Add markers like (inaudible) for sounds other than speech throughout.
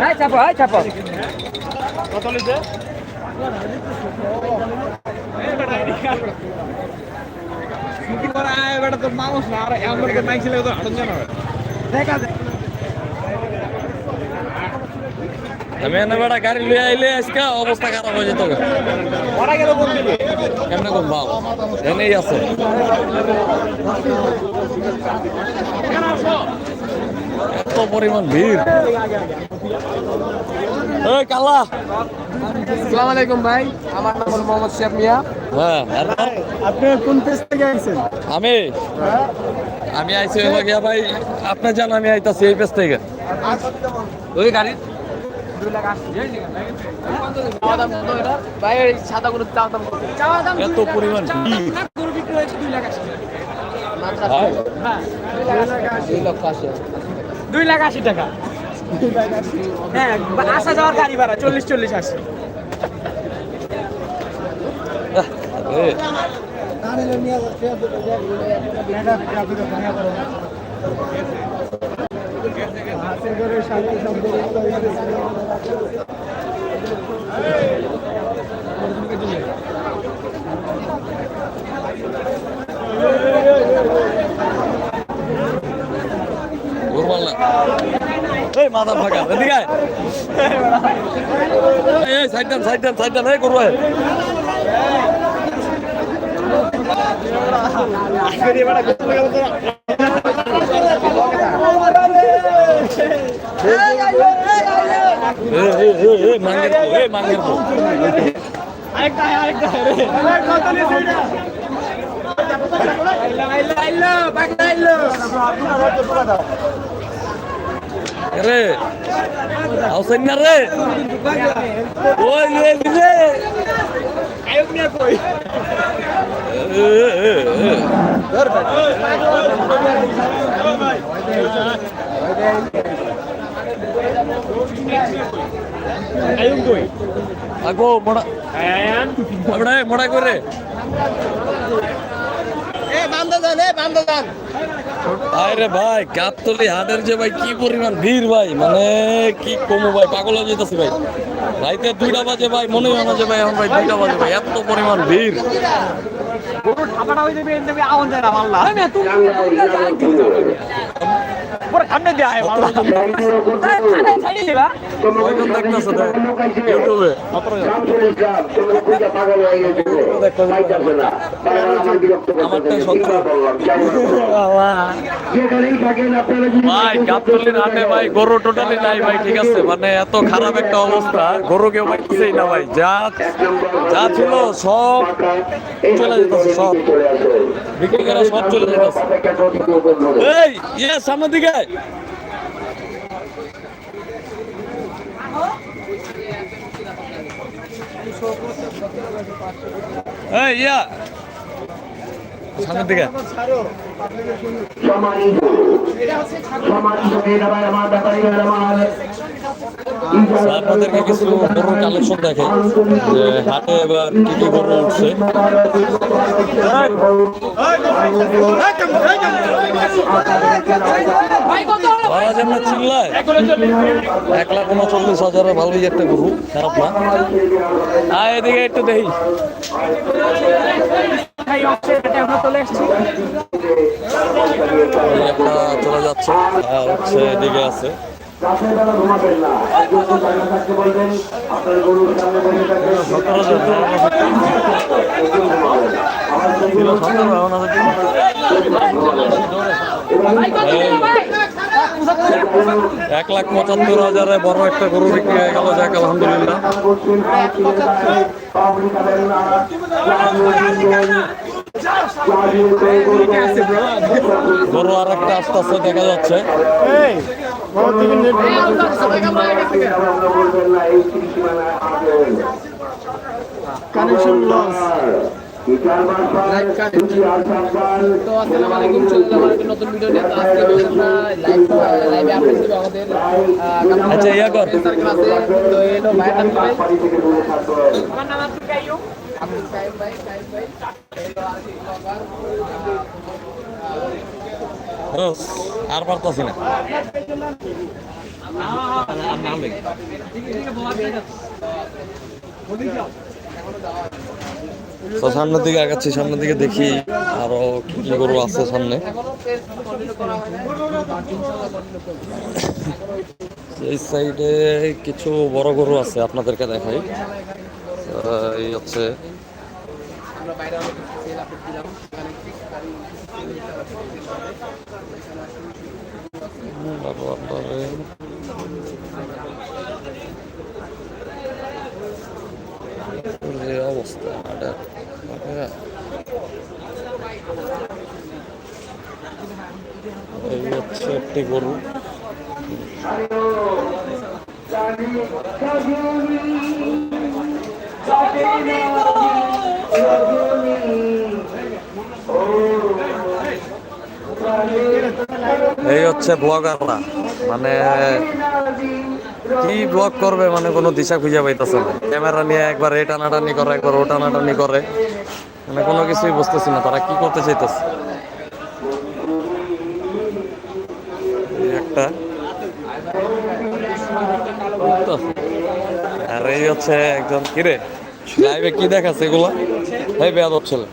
হ্যাঁ চাপো হ্যাঁ চাপো। কত করা বেটা তোর মানুষ না আর এমন মাইক তো হাঁটন জানা দেখা দে আমি এনে বেড়া গাড়ি লুয়ে আইলে আজকে অবস্থা খারাপ হয়ে যেত কেমনে ভাও এনেই আছে। এত পরিমাণ ভিড়। ওই কালা। আসসালামু আলাইকুম ভাই আমার নাম হলো মোহাম্মদ শেখ মিয়া। হ্যাঁ আপনি কোন থেকে আইছেন? আমি? আমি আইছি হইল গিয়া ভাই আপনি জান আমি আইতাছি এই পেজ থেকে। ওই গাড়ি এই সাদা গরুর চাওয়া দাম কত? এত পরিমাণ ভিড় হ্যাঁ? দুই লক্ষ আশি দুই লাখ আশি টাকা হ্যাঁ আসা যাওয়ার গাড়ি ভাড়া চল্লিশ চল্লিশ আসে এই মাথা ফাঁকা এদিকে। এই, সাইড ডান সাইড ডান সাইড ডান এই করব মাঙ্গের পো এই মাঙ্গের পো আরেকটা আরেকটা কত নিয়েছে এটা আইলো আইলো আইলো বাগদা আইলো রে আউসাইন না রে ওই লে লে আয়ুব নিয়ে কই এ, এ। আয়ুব কই আগো মোড়া আয়ান মোড়া মোড়া করে এ বান্দা দেন এ বান্দা দেন আরে ভাই গাবতলি হাটের যে ভাই কি পরিমাণ ভিড় ভাই মানে কি কমু ভাই পাগল হয়ে যেতেছি ভাই রাইতে দুইটা বাজে ভাই মনে হয় না যে ভাই এখন ভাই দুইটা বাজে ভাই এত পরিমাণ ভিড় গরু ঠাপাটা হই দেবে এনে আওয়াজ দেয় না মাল্লা আমি তুমি পুরো সামনে দিয়ে আয় সত্য ভাই গাবতলির হাটে ভাই গরু টোটালি নাই ভাই ঠিক আছে? মানে এত খারাপ একটা অবস্থা গরু কেউ ভাই কিছুই না ভাই। যা যা ছিল সব চলে যেতেছে সব। বিক্রি করে সব চলে যেতেছে। এই ইয়ে সামনের দিকে। ইয়া সামনের দিকে আচ্ছা, আপনাদেরকে কিছু গরুর কালেকশন দেখে যে হাটে এবার কি কি গরু উঠছে ওরা যেমন চিল্লায় এক লাখ উনচল্লিশ হাজারের ভালোই একটা গরু খারাপ না। আয় এদিকে একটু দেখি। একটা চলে যাচ্ছে আর হচ্ছে এদিকে আছে। সতেরো এক লাখ পঁচাত্তর হাজারে বড় একটা গরু বিক্রি হয়ে গেল, যাক, আলহামদুলিল্লাহ। গরু আর একটা আস্তে আস্তে দেখা যাচ্ছে। কানেকশন লস তো আসসালামু আলাইকুম চলে যাব একটা নতুন ভিডিও নিয়ে। তো আজকে আমরা লাইভ লাইভে আপলোড দিব আমাদের আহ, আচ্ছা, ইয়া কর। সার্কেল আছে তো ভাই নাম ভাই আমার নাম আব্দুল কাইয়ুম। আব্দুল কাইম ভাই কাইম ভাই। আর কি ব্লগার রোজ, আর পারতাছি না। তো সামনের দিকে আগাচ্ছি, সামনের দিকে দেখি আরও কি কি গরু আছে সামনে। এই সাইডে কিছু বড় গরু আছে আপনাদেরকে দেখাই। এই হচ্ছে বাইরে অনেক কিছু সেল আপডেট দিলাম সেখানে গাড়ি বাবারে। যে অবস্থা এটা এটা হচ্ছে একটি গরু। এই হচ্ছে ব্লগাররা। মানে কি ব্লগ করবে মানে কোনো দিশা খুঁজে পাইতেছে না। ক্যামেরা নিয়ে একবার এ টানাটানি করে, একবার ও টানাটানি করে। মানে কোনো কিছুই বুঝতেছি না, তারা কি করতে চাইতেছে? একটা। আর এই হচ্ছে একজন কিরে লাইভে কি দেখাচ্ছে এগুলা? এই বেয়াদ ছেলে।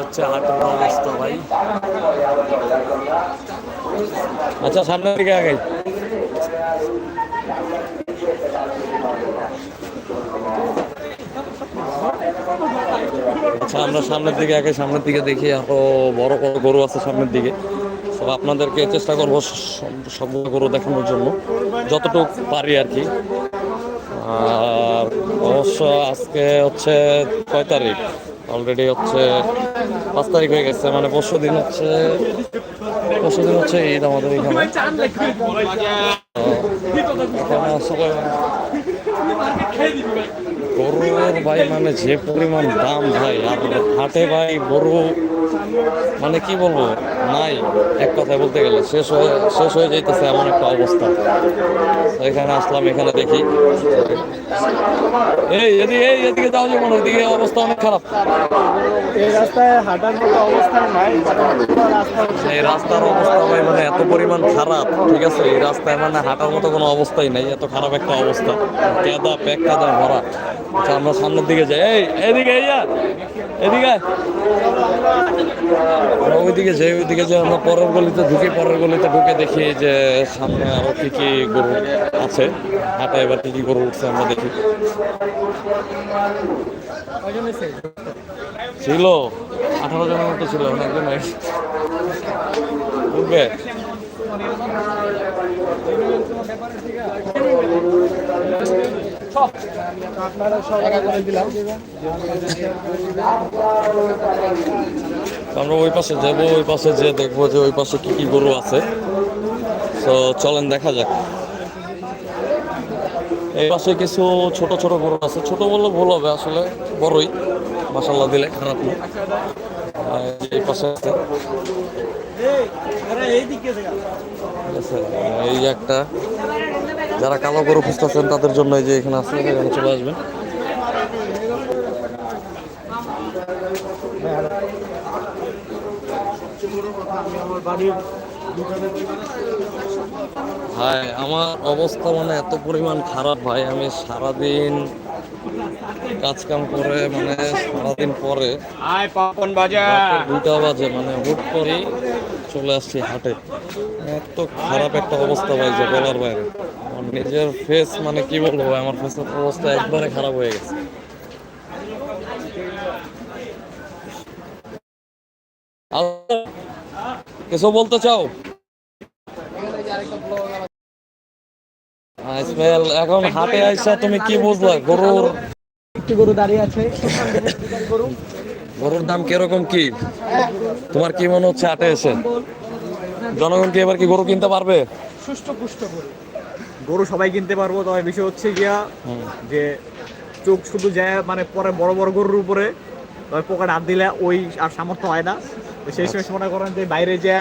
হচ্ছে ভাই। আচ্ছা সামনের দিকে আগাই। আচ্ছা আমরা সামনের দিকে আগে সামনের দিকে দেখি, আরও বড় বড় গরু আছে সামনের দিকে। তো আপনাদেরকে চেষ্টা করব সব- গরু দেখানোর জন্য, যতটুকু পারি আর কি। আর অবশ্য আজকে হচ্ছে কয় তারিখ? অলরেডি হচ্ছে পাঁচ তারিখ হয়ে গেছে মানে পরশু দিন হচ্ছে, পরশু দিন হচ্ছে ঈদ আমাদের এখানে। এখানে আসলে গরুর ভাই মানে যে পরিমাণ দাম ভাই আর হাটে ভাই গরু মানে কি বলব? নাই এক কথায় বলতে গেলে। শেষ হয়ে শেষ হয়ে যাইতেছে এমন একটা অবস্থা। এখানে আসলাম এখানে দেখি। এই এদিকে এই এদিকে যাও যেমন ওইদিকে অবস্থা অনেক খারাপ। এই রাস্তায় হাঁটার মতো অবস্থা নাই এই রাস্তার অবস্থা ভাই মানে এত পরিমাণ খারাপ ঠিক আছে? এই রাস্তায় মানে হাঁটার মতো কোনো অবস্থাই নাই এত খারাপ একটা অবস্থা। কেদা প্যাক কাদা ভরা। আচ্ছা আমরা সামনের দিকে যাই। এই এদিকে এদিকে ওইদিকে যাই ওইদিকে যে আমরা পরের গলিতে ঢুকে পরের গলিতে ঢুকে দেখি যে সামনে আরও কি কি গরু আছে। হাটে এবার কি কি গরু উঠছে আমরা দেখি। ছিল। আঠারো জনের মতো ছিল একজন উঠবে? একা করে দিলাম আমরা ওই পাশে যাব, ওই পাশে যে দেখব যে ওই পাশে কি কি গরু আছে। তো চলেন, দেখা যাক। এই পাশে কিছু ছোট ছোট গরু আছে। ছোট বললে ভুল হবে, আসলে বড়ই। মাসাল্লাহ দিলে খারাপ না। এই পাশে আছে। এই একটা। যারা কালো গরু খুঁজতেছেন, তাদের জন্য এই যে এখানে আছে, এখানে চলে আসবেন। ভাই আমার অবস্থা মানে এত পরিমাণ খারাপ ভাই। আমি সারাদিন কাজ কাম করে মানে সারাদিন পরে পাপন বাজা মানে হুট করেই চলে আসছি হাটে। এত খারাপ একটা অবস্থা ভাই যে বলার বাইরে। নিজের ফেস মানে কি বলব ভাই, আমার ফেসের অবস্থা একবারে খারাপ হয়ে গেছে আল্লাহ, কিছু বলতে চাও? ইসমাইল এখন হাটে আইসা তুমি কি বুঝলা? গরুর একটি গরু দাঁড়িয়ে আছে। গরু গরুর দাম কীরকম কি? তোমার কি মনে হচ্ছে হাটে এসে? জনগণ কি এবার কি গরু কিনতে পারবে? সুষ্ঠু পুষ্ট গরু। গরু সবাই কিনতে পারব তবে বিষয় হচ্ছে গিয়া যে চোখ শুধু যায় মানে পরে বড় বড় গরুর উপরে তবে পোকাটা হাত দিলে ওই আর সামর্থ্য হয় না। সেই সময় মনে করেন যে বাইরে যা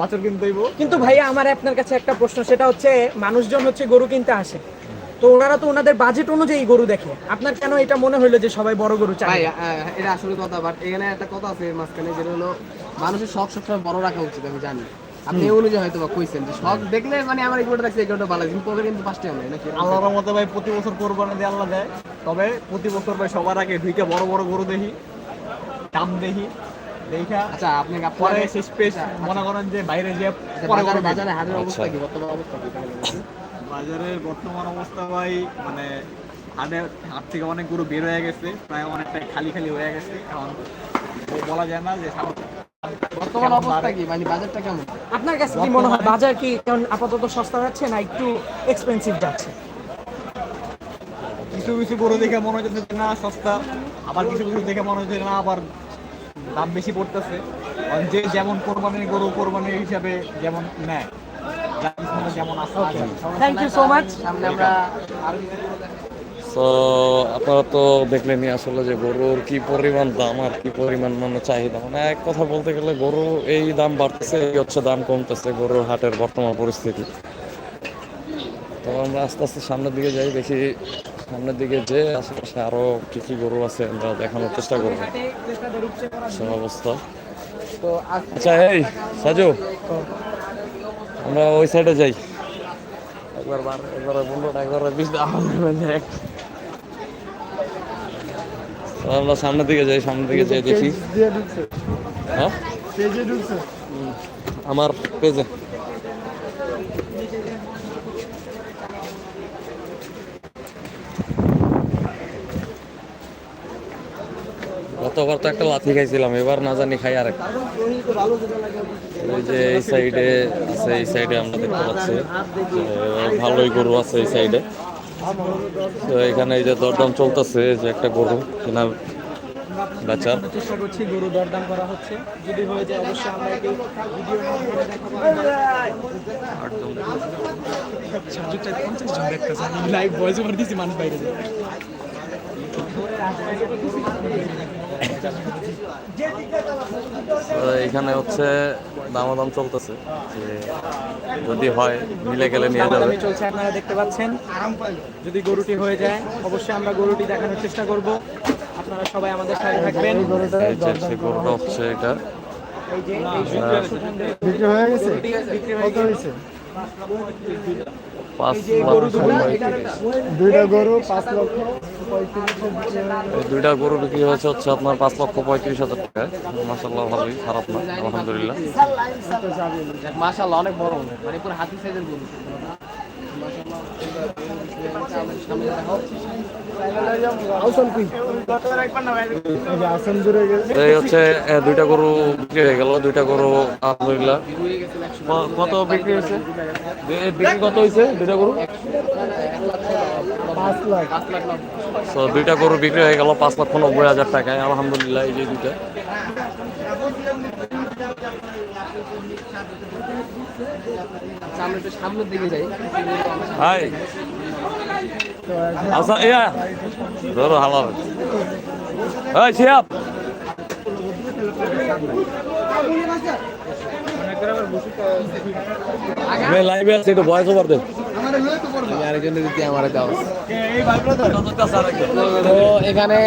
বাছুর কিনতে কিন্তু ভাইয়া আমার আপনার কাছে একটা প্রশ্ন সেটা হচ্ছে মানুষজন হচ্ছে গরু কিনতে আসে। তো ওনারা তো ওনাদের বাজেট অনুযায়ী গরু দেখে। আপনার কেন এটা মনে হলো যে সবাই বড় গরু চায়? এটা আসলে কথা বাট এখানে একটা কথা আছে মাঝখানে যেটা হলো মানুষের শখ সবসময় বড় রাখা উচিত আমি জানি। আপনি এই অনুযায়ী হয়তো বা কইছেন যে শখ দেখলে মানে আমার এগুলো দেখছি এগুলো ভালো কিন্তু পকেট কিন্তু পাঁচটা নাই নাকি? আল্লাহর মতো ভাই প্রতি বছর কোরবানি দিয়ে আল্লাহ দেয়। তবে প্রতি বছর ভাই সবার আগে দুইটা বড় বড় গরু দেখি। দাম দেখি দেখা। আচ্ছা আপনি পরে শেষ পেশ মনে করেন যে বাইরে যে পরে বাজারে হাটের আচ্ছা। অবস্থা কি? বর্তমান অবস্থা কি বাজারের বর্তমান অবস্থা ভাই মানে হাট থেকে অনেক গরু বের হয়ে গেছে প্রায় অনেকটা খালি খালি হয়ে গেছে। এখন বলা যায় না যে বর্তমান অবস্থা কি? মানে বাজারটা কেমন? আপনার কাছে কি মনে হয় বাজার কি এখন আপাতত সস্তা যাচ্ছে না একটু এক্সপেন্সিভ যাচ্ছে? কিছু কিছু গরু দেখে মনে হচ্ছে যে না সস্তা। আবার কিছু কিছু দেখে মনে হচ্ছে না আবার দাম বেশি পড়তেছে। যে যেমন কোরবানির গরু কোরবানির হিসাবে যেমন নেয়। যেমন আছে থ্যাংক ইউ সো মাচ সামনে আমরা আরও কিছু গরু দেখাবো। তো আপনারা তো দেখলেনই আসলে যে গরুর কি পরিমাণ দাম আর কি পরিমাণ মানে চাহিদা। মানে এক কথা বলতে গেলে গরু এই দাম বাড়তেছে এই হচ্ছে দাম কমতেছে গরুর হাটের বর্তমান পরিস্থিতি। তো আমরা আস্তে আস্তে সামনের দিকে যাই দেখি সামনের দিকে যে আশেপাশে আরও কি কি গরু আছে আমরা দেখানোর চেষ্টা করব। সব অবস্থা। তো আচ্ছা এই সাজু আমরা ওই সাইডে যাই। একবার বার একবার বন্ধুটা একবার বিশ তো আমরা সামনের দিকে যাই সামনের দিকে যাই দেখি। হ্যাঁ? আমার পেজে। গতবার তো একটা লাথি খাইছিলাম, এবার না জানি খাই আরেক এই যে এই সাইডে আছে, এই সাইডে আমরা দেখতে পাচ্ছি। ভালোই গরু আছে এই সাইডে তো এখানে এই যে দরদাম চলতেছে যে একটা গরু কেনা বেচার। চেষ্টা করছি গরু দরদাম করা হচ্ছে। যদি হয়ে যায়, অবশ্যই আমরা ভিডিও লাইভ ভয়েস ওভার মানুষ বাইরে এখানে হচ্ছে দামাদাম চলতেছে যে যদি হয় মিলে গেলে নিয়ে যাবে। চলছে আপনারা দেখতে পাচ্ছেন। যদি গরুটি হয়ে যায় অবশ্যই আমরা গরুটি দেখানোর চেষ্টা করব। আপনারা সবাই আমাদের সাথে থাকবেন। এই গরুটা হচ্ছে এটা। বিক্রি হয়ে গেছে? বিক্রি হয়ে গেছে। পাঁচ দুটো দুইটা গরু পাঁচ লক্ষ। এই দুইটা গরু বিক্রি হয়েছে হচ্ছে আপনার পাঁচ লক্ষ পঁয়ত্রিশ হাজার টাকায় মাসাল্লাহ ভালোই খারাপ না আলহামদুলিল্লাহ। মাশাআল্লাহ অনেক বড় মানে পুরো হাতি সাইজের গরু। এই হচ্ছে দুইটা গরু বিক্রি হয়ে গেল দুইটা গরু আলহামদুলিল্লাহ। কত বিক্রি হয়েছে? বিক্রি কত হয়েছে দুইটা গরু? তো দুইটা গরু বিক্রি হয়ে গেল পাঁচ লক্ষ নব্বই হাজার টাকায়। আলহামদুলিল্লাহ এই যে দুইটা। হাই। আচ্ছা ইয়া ধরো হালাল। এই শিয়াব আমি লাইভে আছি একটু ভয়েস ওভার দেন। আরেকজনের দিতে আমার দাও। তো এখানে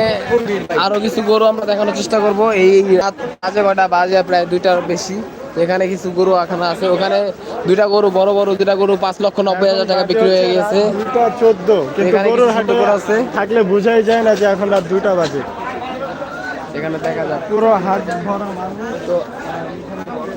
আরও কিছু গরু আমরা দেখানোর চেষ্টা করব। এই রাত বাজে কটা বাজে প্রায় দুইটার বেশি। এখানে কিছু গরু এখানে আছে। ওখানে দুইটা গরু বড় বড় দুইটা গরু পাঁচ লক্ষ নব্বই হাজার টাকা বিক্রি হয়ে গেছে। দুটা চোদ্দ। এখানে গরুর হাটে আছে। থাকলে বোঝাই যায় না যে এখন রাত দুটা বাজে। এখানে দেখা যায় পুরো হাট ভরা তো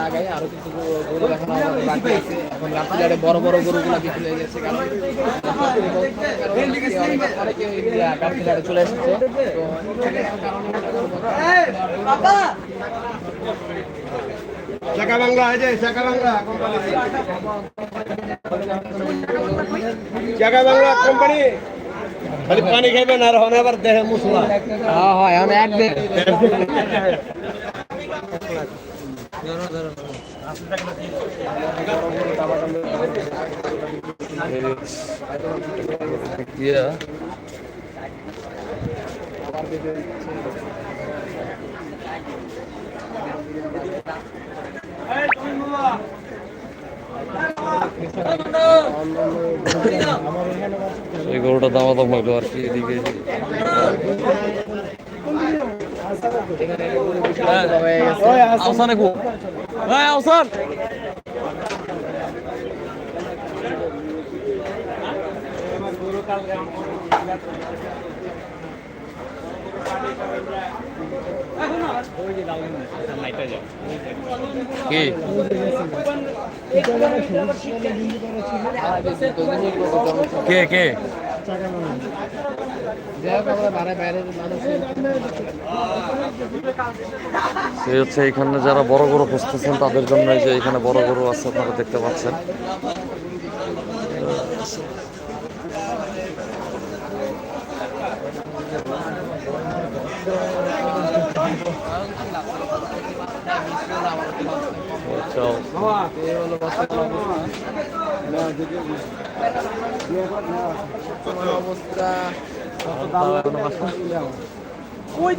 আগাই আরও কিছু গরু- দেখানো আমাদের বাকি আছে। এখন রাত্রিরে বড় বড় গরুগুলো বিক্রি হয়ে গেছে কারণ চলে এসেছে। বাংলা আছে বাংলা বাংলা কোম্পানি। খালি পানি খাইবেন আর হন আবার দেখে মুসলা। হ্যাঁ হয় এখন এক (laughs) এই গরুটা দামাদাম হইল আর কি এদিকে। আওসান একু হ্যাঁ আওসান কি কে কে এই হচ্ছে এখানে যারা বড় গরু খুঁজতেছেন তাদের জন্য এই যে এখানে বড় গরু আছে আপনারা দেখতে পাচ্ছেন। আচ্ছা, এই হলো বর্তমান অবস্থা অবস্থা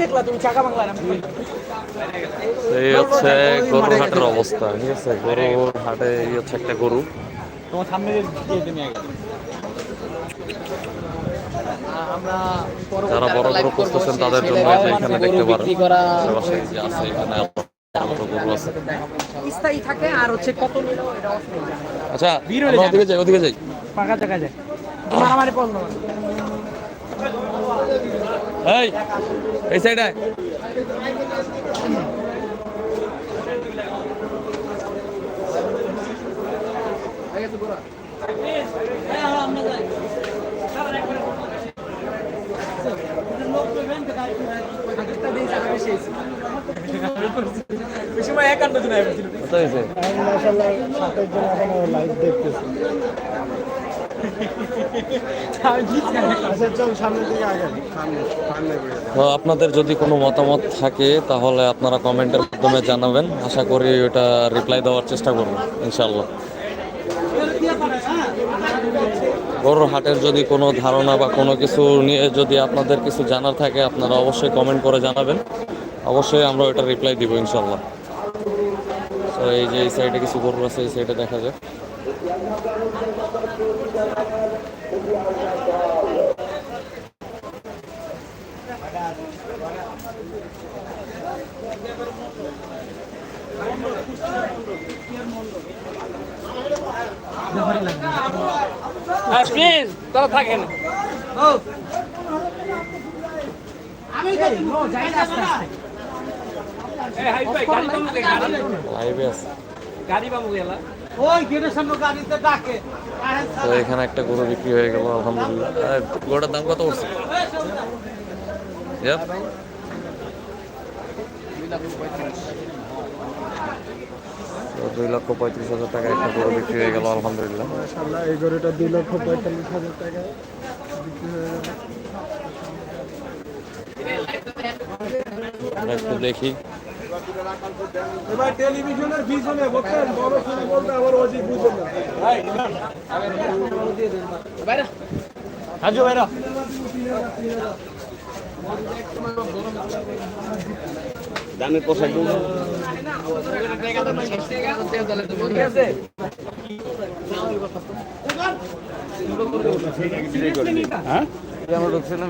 দেখলা তুমি? চাকা বাংলা এই হচ্ছে গরুর হাটের অবস্থা ঠিক আছে? গরুর হাটে এই হচ্ছে একটা গরু। তোমার সামনে দিয়ে তুমি আগে। যারা বড় গরু করতেছেন তাদের জন্য এখানে দেখতে পারেন। বিক্রি করা আশেপাশে এই যে আছে এখানে বড় বড় গরু আছে। স্থায়ী থাকে আর হচ্ছে কত? নিলো এটা অস্থির আচ্ছা ওদিকে যাই ওদিকে যাই। ফাঁকা জায়গা যায়। মারামারি পছন্দ এই এই সাইডে একান্ন জন মাসাল্লাহ সাতের জন এখনও লাইভ দেখতেছি। আপনাদের যদি কোনো মতামত থাকে, তাহলে আপনারা কমেন্টের মাধ্যমে জানাবেন। আশা করি ওটা রিপ্লাই দেওয়ার চেষ্টা করব ইনশাল্লাহ গরুর হাটের যদি কোনো ধারণা বা কোনো কিছু নিয়ে যদি আপনাদের কিছু জানার থাকে, আপনারা অবশ্যই কমেন্ট করে জানাবেন। অবশ্যই আমরা ওটা রিপ্লাই দিব ইনশাল্লাহ এই যে এই সাইডে কিছু গরু আছে, এই সাইডে দেখা যায় প্লিজ তোরা থাকেন। গাড়ি পাবো কে গাড়ি লাইভে আছে। গাড়ি পাবো গেলা। ওই গেটের সামনে গাড়িতে ডাকে। তো এখানে একটা গরু বিক্রি হয়ে গেল আলহামদুলিল্লাহ। গরুটার দাম কত পড়ছে? তো দুই লক্ষ পঁয়ত্রিশ হাজার টাকা একটা গরু বিক্রি হয়ে গেল আলহামদুলিল্লাহ। এই গরুটা দুই লক্ষ পঁয়তাল্লিশ হাজার টাকা বিক্রি হয়ে গেল। আমরা একটু দেখি। এবার টেলিভিশনের পিছনে বলতেন বড় শুনে বলতে আবার অধিক বুঝেন না। হাজু ভাইরা। দানের পোশাক আমরা ঢুকছিলাম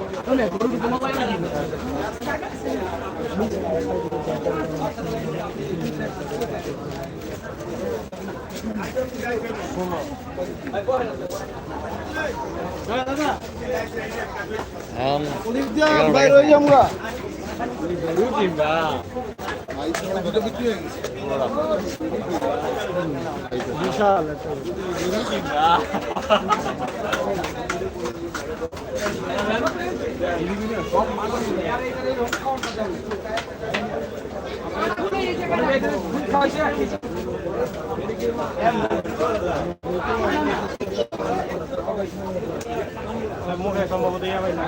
বাইরে হয়ে যাব বিশাল একটা মুখে সম্ভবত ভাই না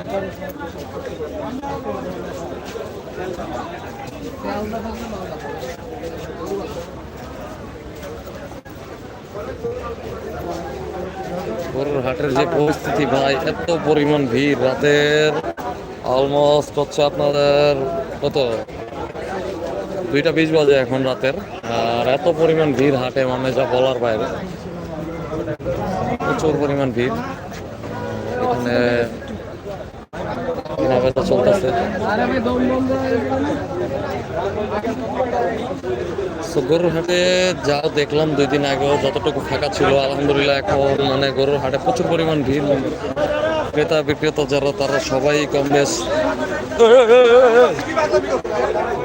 গরুর হাটের যে পরিস্থিতি ভাই, এত পরিমাণ ভিড়, রাতের অলমোস্ট হচ্ছে আপনাদের কত? দুইটা বিশ বাজে এখন রাতের, আর এত পরিমাণ ভিড় হাটে মানে যা বলার বাইরে। প্রচুর পরিমাণ ভিড়। এখানে বেচা চলতেছে। তো গরুর হাটে যাও দেখলাম দুই দিন আগেও যতটুকু ফাঁকা ছিল, আলহামদুলিল্লাহ এখন মানে গরুর হাটে প্রচুর পরিমাণ ভিড়। ক্রেতা বিক্রেতা যারা, তারা সবাই কম বেশ।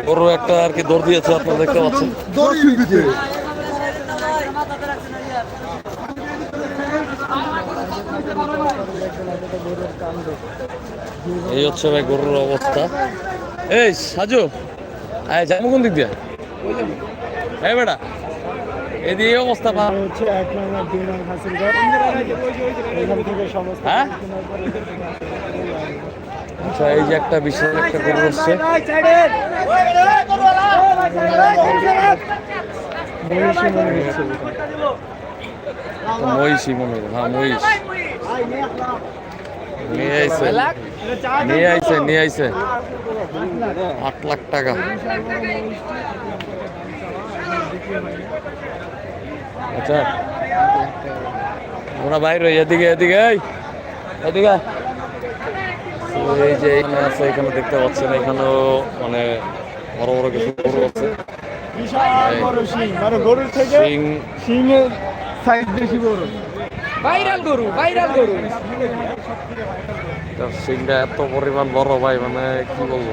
গরু একটা আর কি দৌড় দিয়েছে, আপনারা দেখতে পাচ্ছেন। এই হচ্ছে ভাই গরুর অবস্থা। এই সাজু আয় যাব কোন দিক দিয়ে? এই বেটা এদিকে অবস্থা পা। হচ্ছে এক নম্বর দুই নম্বর হাসিলগড় এখান হ্যাঁ? আচ্ছা এই যে একটা বিশাল একটা গরু হচ্ছে মহিষী মনে হয় হ্যাঁ মহিষ। নিয়ে আইছে। নিয়ে আইছে নিয়ে আইছে। আট লাখ টাকা। আচ্ছা। আমরা বাইরে এদিকে এদিকে এদিকে। এই যে এখানে আছে এখানে দেখতে পাচ্ছেন এখানেও মানে বড় বড় কিছু গরু আছে। থেকে সিং শিংয়ের সাইজ বেশি বড় ভাইরাল গরু ভাইরাল গরু। তার সিংটা এত পরিমাণ বড় ভাই মানে কি বলব?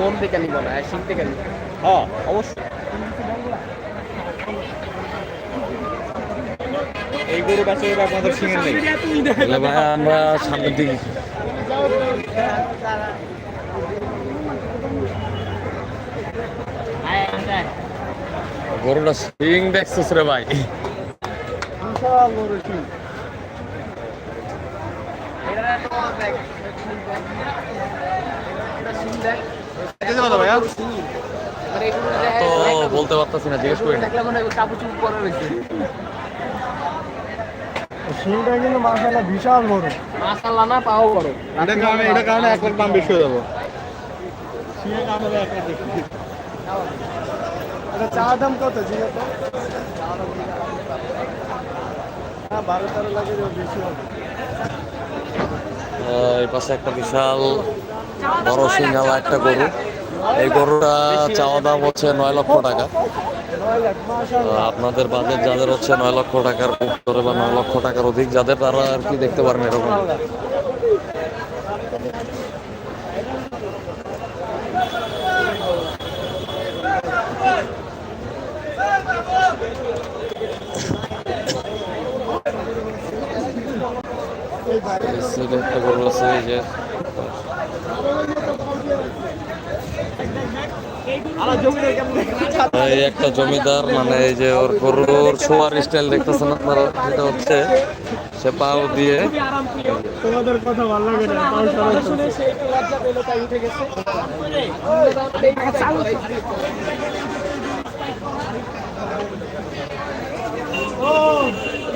মন থেকে নিবো না আই শিখ থেকে নিবো। হ্যাঁ অবশ্যই। এই গরু আপনাদের নেই। আমরা সামনের দিকে গরুটা সিং দেখছিস রে ভাই। তো বলতে পারতাছি না জিজ্ঞেস করি করে কিন্তু মাসালা বিশাল বড়। মাসাল্লা না পাও বড়। এটা কারণে এটা কারণে এক লাখ দাম বেশি হয়ে যাব। শিঙের দাম এক লাখ বেশি। এটা দাম কত জিজ্ঞেস হ্যাঁ বারো তেরো লাখের বেশি হবে। আহ, এই পাশে একটা বিশাল বড় সিংহালা একটা গরু। এই গরুটা চাওয়া দাম হচ্ছে নয় লক্ষ টাকা। আপনাদের বাজেট যাদের হচ্ছে নয় লক্ষ টাকার উপরে বা নয় লক্ষ টাকার অধিক যাদের তারা আর কি দেখতে পারেন এরকম। একটা আছে এই যে এই একটা জমিদার মানে এই যে ওর গরুর শোয়ার স্টাইল দেখতেছেন আপনারা যেটা হচ্ছে সে পাও দিয়ে। কথা ভালো লাগে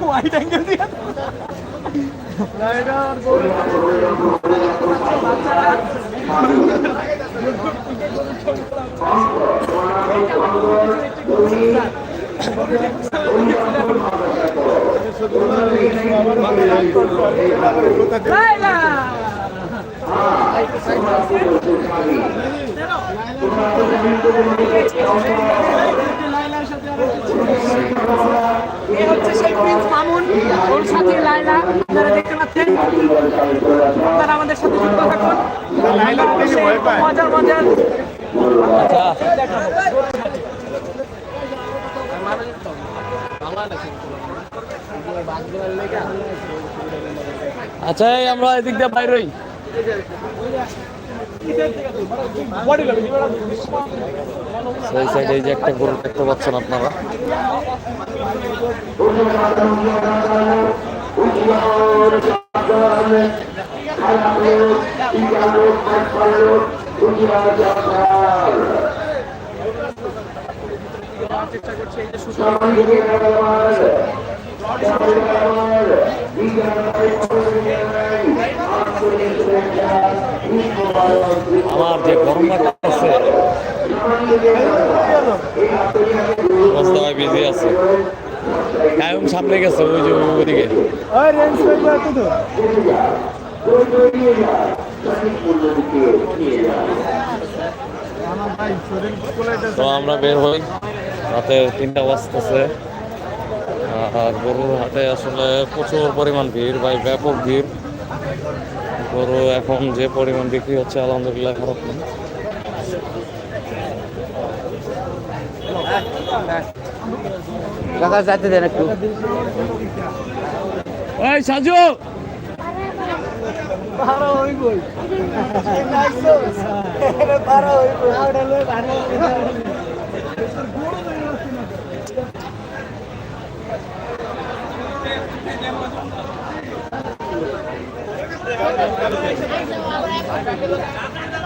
হোয়াইট অ্যাঙ্গেল দিয়ে। গরু এ হচ্ছে সেই প্রিন্স মামুন ওর সাথে লাইলা আপনারা দেখতে পাচ্ছেন আপনারা আমাদের সাথে যুক্ত থাকুন। আমরা মজার মজার। আচ্ছা এই আমরা এদিক দিয়ে বাইরই সেই সাইডে এই যে একটা গরু দেখতে পাচ্ছেন আপনারা। আমার যে গরম লাগতেছে বিজি আছে। কায়ম সামনে গেছে ওই যে ওইদিকে। তো। আমরা বের হই। রাতে তিনটা বাজতেছে। আর গরুর হাটে আসলে প্রচুর পরিমাণ ভিড় ভাই ব্যাপক ভিড়। গরু এখন যে পরিমাণ বিক্রি হচ্ছে আলহামদুলিল্লাহ খারাপ না। কাকা যাইতে দেন একটু। এই সাজু!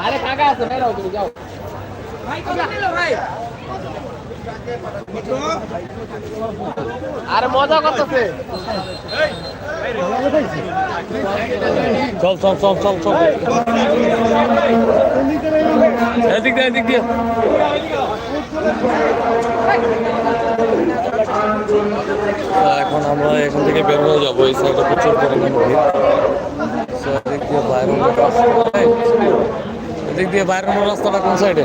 আরে কাকা আছে বেরাও তুমি যাও। আরে মজা করতেছে। চল চল চল চল চল। এদিক দিয়ে এদিক দিয়ে। এখন আমরা এখান থেকে বের হয়ে যাব, এই সাইডে প্রচুর পরিমাণে ভিড় So, এদিক দিয়ে বাইরের রাস্তা এই, বাইরের রাস্তাটা কোন সাইডে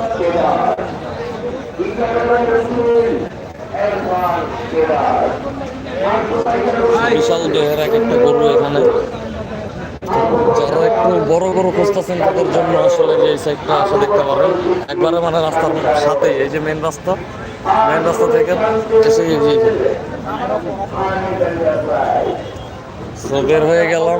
বিশাল দেহের এক একটা গরু এখানে। যারা একটু বড় গরু খুঁজতেছেন তাদের জন্য আসলে যে এই সাইডটা আসে দেখতে পারেন একবারে মানে রাস্তার সাথেই, এই যে মেন রাস্তা মেন রাস্তা থেকে এসে এই যে বের হয়ে গেলাম।